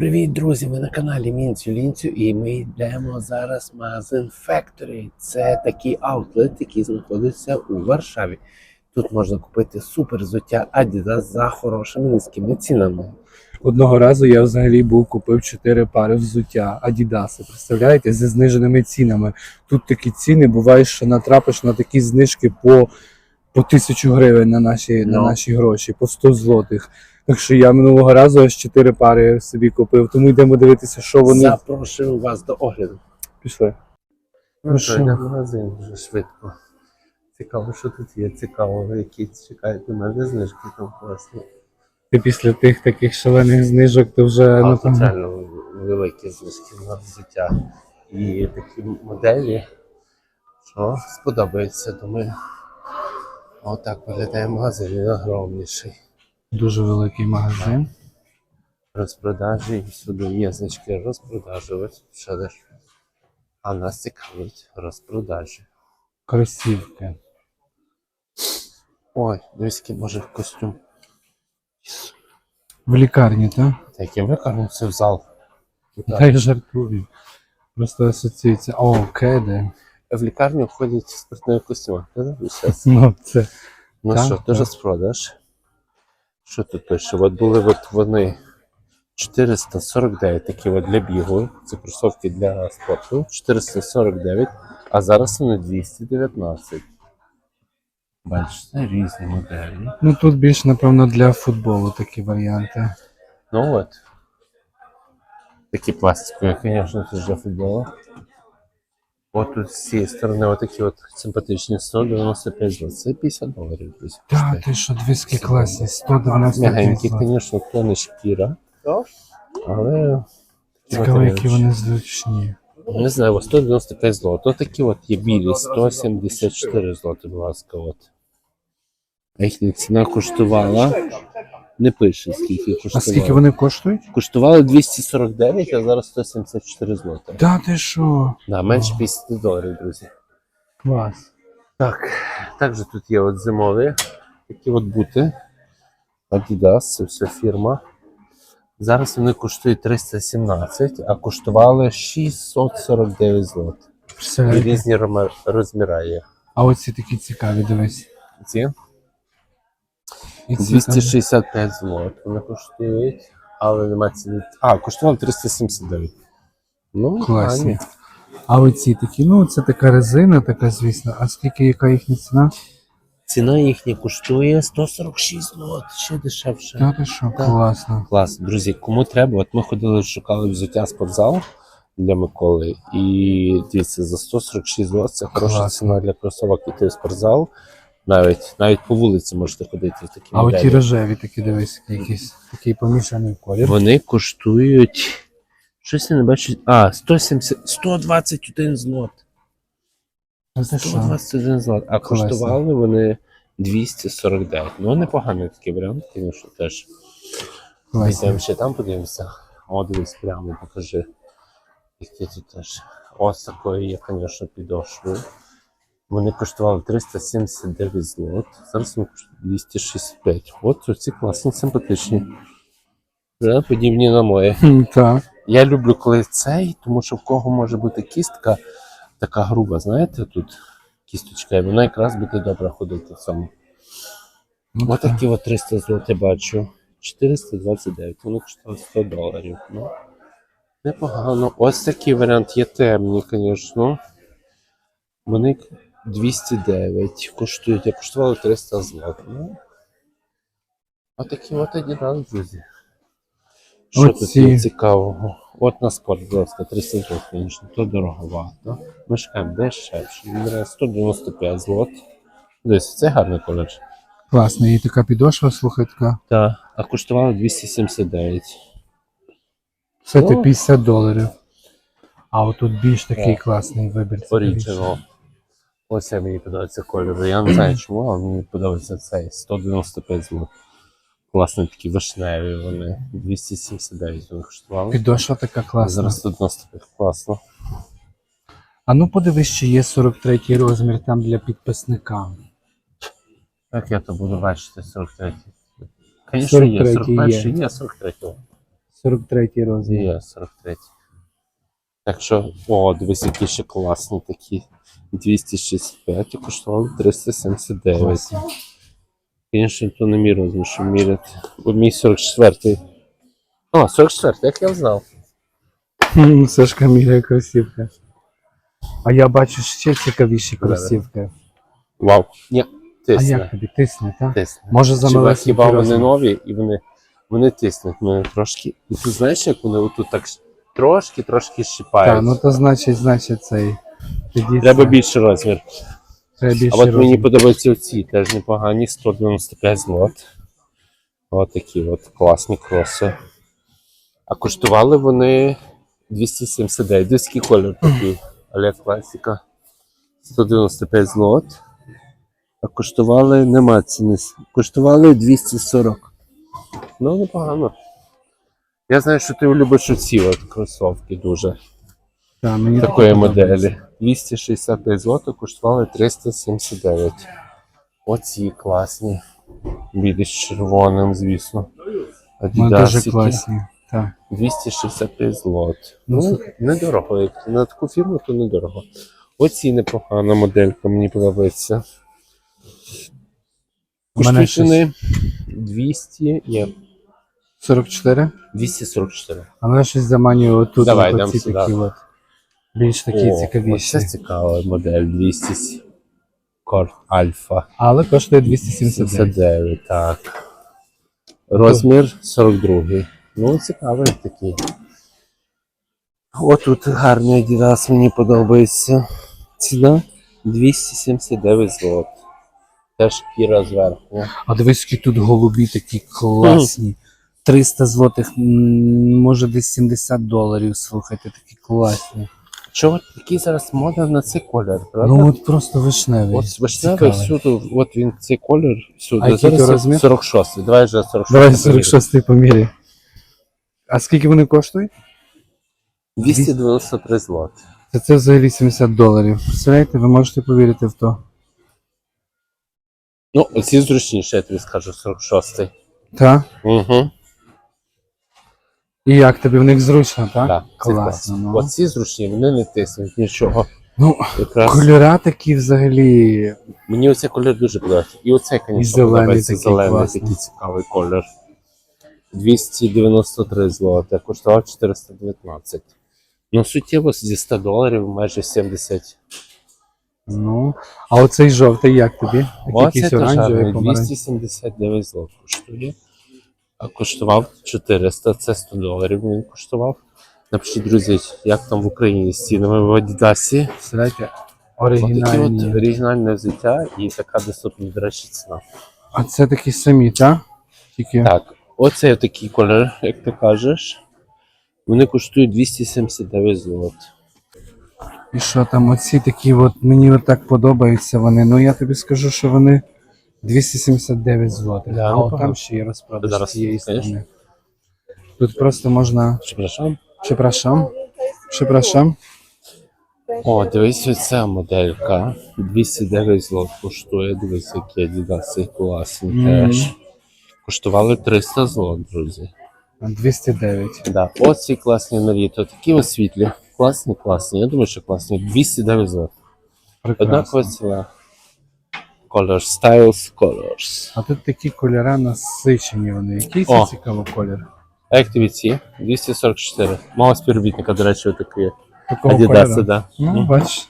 Привіт, друзі! Ви на каналі Мінцю Лінцю, і ми йдемо зараз в магазин Factory. Це такий аутлет, який знаходиться у Варшаві. Тут можна купити супер взуття Adidas за хорошими низькими цінами. Одного разу я взагалі був купив 4 пари взуття Adidas. Представляєте, зі зниженими цінами. Тут такі ціни буває, що натрапиш на такі знижки по, по тисячу гривень на наші, на Ну. наші гроші, по 100 злотих. Так що я минулого разу аж 4 пари собі купив, тому йдемо дивитися, що вони Запрошую вас до огляду. пішли. Ну що, магазин вже швидко. Цікаво, що тут є. Цікаво, які чекаєте мене знижки там класні. Ти після тих таких шалених знижок, то вже А ну, там, реально великі знижки на взуття. І такі моделі, що сподобається, думаю. Отак виглядає магазин, він огромніший. дуже великий магазин. Розпродажі і всюди є значки розпродажі. Ось. А нас цікавить розпродажі. Кросівки. Ой, який може костюм. В лікарні, так? Та яким виконується в зал. Та я жартую. Просто асоціюється. О, кеди. В лікарню ходять спортивних костюмах. правда? Щас. Ну, це. Ну Так, що, так. теж розпродаж. Що тут пише? От були от вони 449 такі от для бігу. Це кросовки для спорту. 449, а зараз вони 219. Бачите, різні моделі. Ну тут більш, напевно, для футболу такі варіанти. Ну от. Такі пластикові, звісно, теж для футболу. От тут з цієї сторони отакі от симпатичні 195 злот. Це 50 доларів, друзі. Так, коштує. ти що, двіски класні, 195 Мягенькі, злот. звісно, то не шкіра. Але. Цікаво, які вони зручні. Не знаю, ось 195 злот. Ось такі от є білі, 174 злоти, будь ласка. От. Їхня ціна коштувала. Не пише, скільки коштувала. А скільки вони коштують? Коштували 249, а зараз 174 злоти. Та ти що? Да, менше 50 доларів, друзі. Клас. Так, також тут є от зимові такі от бути. Adidas, це все фірма. Зараз вони коштують 317, а коштували 649 злот. І різні розміри є. А оці такі цікаві, дивись. Ці 265 злот вони коштують, але немає ціни. А, коштували 379. Ну, Класні. А оці такі, ну це така резина, така, звісно. А скільки яка їхня ціна? Ціна їхня коштує 146 злот, ще дешевше. Та ти що, Так. класно. Клас, друзі, кому треба, от ми ходили, шукали взуття спортзал для Миколи. І дивіться, за 146 злот це хороша ціна для кросовок іти в спортзал. Навіть навіть по вулиці можете ходити в такі А моделі. оті рожеві такі, дивись, якісь такий помішаний колір. Вони коштують. Щось я не бачу. А, 170, 121 злот. Та ти що? 121 злот. А Класно. коштували вони 249. Ну, непоганий такий варіант, звісно, теж. Класно. Йдемо ще там подивимося. О, дивись, прямо покажи. Які тут теж. Ось такої є, звісно, підошви. Вони коштували 379 злот. Зараз вони коштують 265. От ці класні, симпатичні. Да, подібні на. Хм, Так. Я люблю, коли цей, тому що в кого може бути кістка така груба, знаєте, тут кісточка, і вона якраз буде добре ходити в цьому. Ну, Ось такі от 300 злот я бачу. 429, вони коштували 100 доларів. Ну, непогано. Ось такий варіант є темні, звісно. Вони 209 коштують, а коштували 300 злот. Ну, отакі от Adidas, друзі. Що тут є цікавого? От на спорт, будь ласка, 300 злот, звісно, то дороговато. Ми шукаємо дешевше. Він бере 195 злот. Десь це гарний коледж. Класно. І така підошва, слухай, така. Так, а коштувало 279. Все ти Ну. 50 доларів. А отут більш такий Так. класний вибір. Це. Original. Ось це мені подобається кольор. Я не знаю чому, але мені подобається цей 195 злот. Класні такі вишневі вони. 279 вони коштували. Підошва така класна. Зараз 195. Класно. А ну подивись, чи є 43 розмір там для підписника. Як я то буду бачити 43? Звісно, є. 41 є. є, 43. 43 розмір. Є 43. Так що, о, дивись, які ще класні такі. 265 і коштували 379. Класно. Звісно, то не мій розмір, що міряти. Бо мій 44-й. О, 44, як я знав. Хм, Сашка міряє кросівки. А я бачу ще цікавіші кросівки. Вау. Ні, тисне. А як тобі тисне, так? Тисне. Може за Хіба, вони нові і вони, вони тиснуть мене трошки. І ти знаєш, як вони отут так трошки, трошки щипають. Так, ну то значить, значить цей. Тоді Треба це. більший розмір. Треба А більше от мені подобаються оці теж непогані, 195 злот. Ось такі от класні кроси. А коштували вони 279. Диський колір такий. Але класика. 195 злот. А коштували нема ціни. Коштували 240. Ну, непогано. Я знаю, що ти любиш оці от кросовки дуже. Так, мені Такої моделі. 265 злотих коштували 379. Оці класні. Білі з червоним, звісно. Вони дуже класні. Так. 265 злот. Ну, Ну, недорого. Як на таку фірму, то недорого. Оці непогана моделька, мені подобається. Коштують вони 200, ні, 44? 244. А мене щось заманює отут. Давай, сюди. такі от. Більш такі О, цікавіші. Оце цікава модель 200 Кор Альфа. Але коштує 279. 79, так. Розмір 42. Ну, цікавий такий. О, тут гарний Adidas, мені подобається. Ціна 279 злот. Теж шкіра зверху. А дивись, які тут голубі такі класні. 300 злотих, може десь 70 доларів, слухайте, такі класні. Чого такий зараз мода на цей колір, правда? Ну от просто вишневий. От вишневий Цікавий. всюди, от він цей колір всюди. А який Зараз то розмір? 46. Давай вже 46. Давай 46 по. А скільки вони коштують? 293 злот. Це, це взагалі 70 доларів. Представляєте, ви можете повірити в то. Ну, оці зручніші, я тобі скажу, 46. Так? Угу. І як тобі в них зручно, так? Так, Класно. Ну. Оці зручні, вони не тиснуть нічого. ну, Якраз кольора такі взагалі. мені оцей колір дуже подобається. І оцей, І звісно, зелений подобається такий зелений класний. такий цікавий колір. 293 злоти, коштував 419. Ну, суттєво зі 100 доларів майже 70. Ну. А оцей жовтий як тобі? Оце якийсь оранжевий гарний, помаранчевий. 279 злот коштує. А коштував 400, це 100 доларів він коштував. Напишіть, друзі, як там в Україні з цінами в Адідасі. Ось такі от оригінальне взуття і така доступна, до речі, ціна. А це такі самі, так? Тільки. Так, оце такий колір, як ти кажеш. Вони коштують 279 злот. І що там, оці такі, от, мені от так подобаються вони. Ну я тобі скажу, що вони 279 злотих. Да, а от там ще є розпродаж Зараз, з цієї сторони. Тут просто можна. Przepraszam. Przepraszam. Przepraszam. О, дивись, оця моделька. 209 злот коштує. Дивись, які адідаси класні теж. Коштували 300 злот, друзі. 209. Да. Оці класні на літо. Такі ось світлі. Класні, класні. Я думаю, що класні. 209 злот. Однакова ціна. Colors, Styles, Colors. А тут такі кольори насичені вони. Який це О. цікавий колір? Як 244. Мало співробітника, до речі, такі. Такого Адідаси, кольору. да. Ну, бачиш.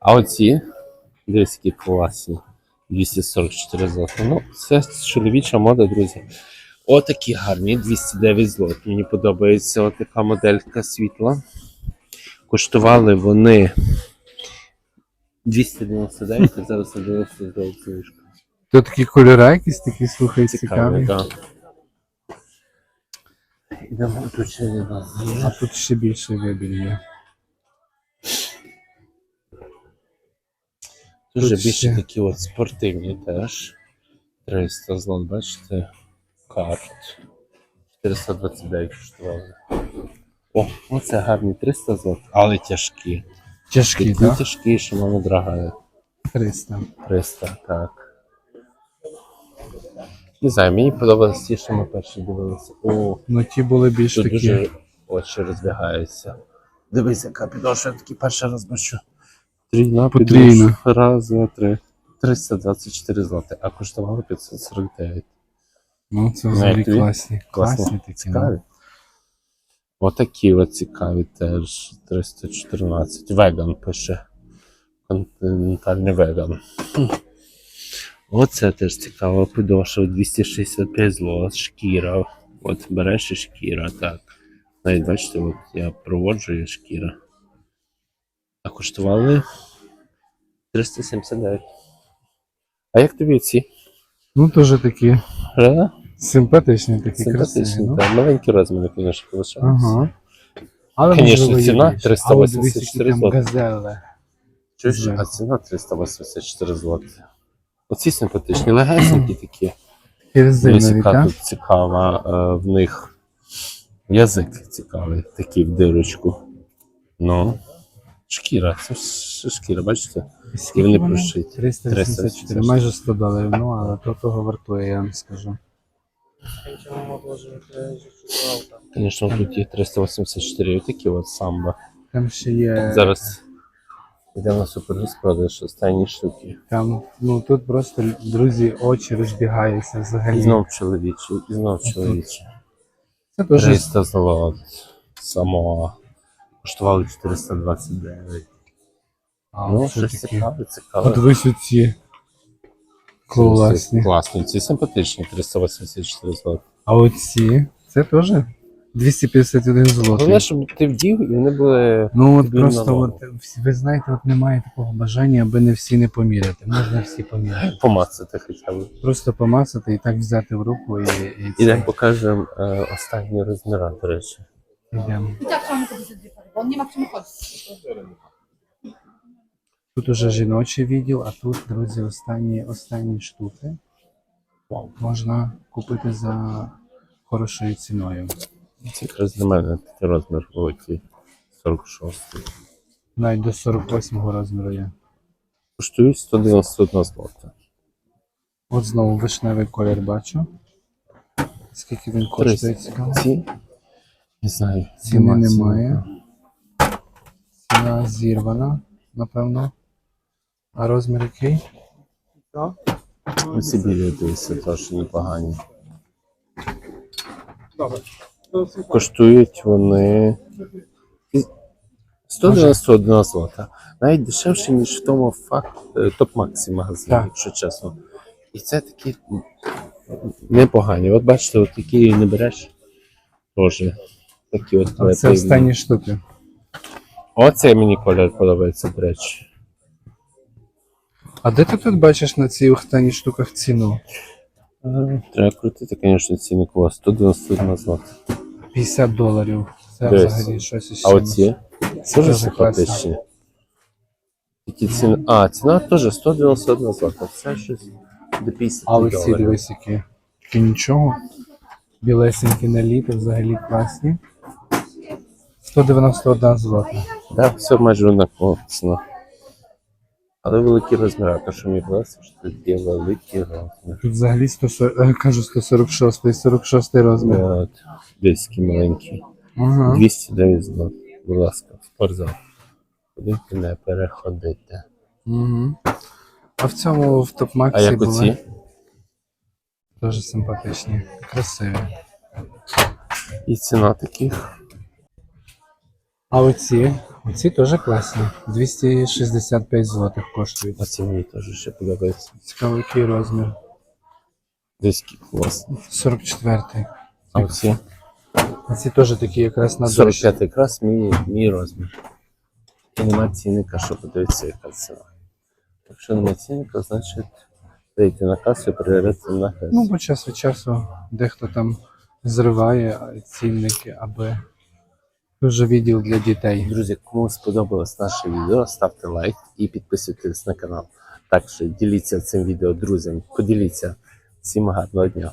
А оці, дивись, які класні. 244 злоти. Ну, це чоловіча мода, друзі. Отакі гарні, 209 злот. Мені подобається отака моделька світла. Коштували вони 299, а зараз на 99 знижка. Тут такі кольори якісь такі, слухай, Цікаві, так. Ідемо тут ще не А тут ще більше вибір є. Дуже Тут більше ще. такі от спортивні теж. 300 злот, бачите? Карт. 429 коштували. О, оце гарні 300 злот, але тяжкі. Тяжкі, Такі так? тяжкі, що мама дорога. 300. 300, так. Не знаю, мені подобалось ті, що ми перші дивилися. О, Ну ті були більш тут такі. дуже очі розбігаються. Дивись, яка підошва, я такий перший раз бачу. Трійна Потрійна. підошва. Раз, два, три. 324 злоти, а коштувало 549. Ну, це взагалі тобі класні. класно. Класні такі. Цікаві. Отакі от цікаві теж 314. Веган пише. Континентальний веган. Оце теж цікаво. Підошва 265 зло, шкіра. От береш і шкіра, так. Навіть бачите, от я проводжу і шкіра. А коштували 379. А як тобі ці? Ну, теж такі Правда? Симпатичні, такі красиві. Симпатичні, Ну. так. Маленькі розміри, звісно, залишаються. Ага. Але Конечно, можливо, є ціна більше. 384 А от дивись, які там газели. Чуєш, а ціна 384 злоти. Оці симпатичні, легесенькі такі. І резинові, яка так? тут цікава е, в них язик цікавий, такий в дирочку. Ну, шкіра, це ж шкіра, бачите? Скільки вони вони? прошиті. 384, 384. майже 100 доларів, ну, але то того вартує, я вам скажу. Звісно, тут є 384, такі от самбо. Там ще є. Зараз йдемо на суперрозпродаж останні штуки. Там, ну тут просто друзі, очі розбігаються І взагалі. знов чоловічі, і знов чоловічі. Це теж 300 злот. Самого. Коштували 429. а, ну, щось цікаве, цікаве. Подивись оці. Класні. Класні. Ці симпатичні, 384 злот. А оці, це теж 251 злотий. Головне, щоб ти вдів, і вони були. Ну от просто, от, всі- ви знаєте, от немає такого бажання, аби не всі не поміряти. Можна всі поміряти. Помацати хоча б. Просто помацати і так взяти в руку і, і це. Ідемо покажемо е, останні розміри, до речі. I tak trzeba mu to dwie pary, bo on nie ma w czym chodzić. Тут уже жіночий відділ, а тут, друзі, останні, останні штуки. Можна купити за хорошою ціною. Це якраз для мене такий розмір великий. 46. Навіть до 48 розміру є. Коштують 191 злота. От знову вишневий колір бачу. Скільки він коштує? Цікаво. Ці? Не знаю. Ціни немає. Ціна зірвана, напевно. А розмір який? Оці білі дивися, теж непогані. Коштують вони 191 злота. Навіть дешевше, ніж в тому факт е, топ-максі магазині, якщо чесно. І це такі непогані. От бачите, от такі не береш. Теж. Такі от А це останні штуки. Оцей мені колір подобається, до речі. А де ти тут бачиш на цих останніх штуках ціну? Е, Треба крутити, звісно, ціни кого 191 злота. 50 доларів. Це Дивись. взагалі щось іще. А оці? Це Дуже класно. симпатичні. Які ціни? А, ціна теж 191 злота. Це щось до 50 А оці доларів. дивись які. Такі нічого. Білесенькі на літо, взагалі класні. 191 злота. Да, все майже однаково ціна. Але великі розміри, то що мені подобається, що тут є великі розміри. Тут взагалі 140, е, кажу 146, 46 розмір. От, десь такі маленькі. Ага. 209 злот. Будь ласка, в спортзал. Ходити не переходити. Угу. А в цьому в топ-максі як були оці? дуже симпатичні, красиві. І ціна таких. А оці, оці теж класні. 265 злотих коштують. Оці мені теж ще подобається. Цікавий який розмір. Десь класні. 44-й. А оці? Ці теж такі якраз на 45 якраз мій, мій розмір. І нема цінника, що подивитися, яка ціна. Якщо нема цінника, значить зайти на касу і перевірити на касу. Ну, бо час від часу дехто там зриває цінники, аби дуже відділ для дітей. Друзі, кому сподобалось наше відео, ставте лайк і підписуйтесь на канал. Також діліться цим відео друзям, поділіться. Всім гарного дня.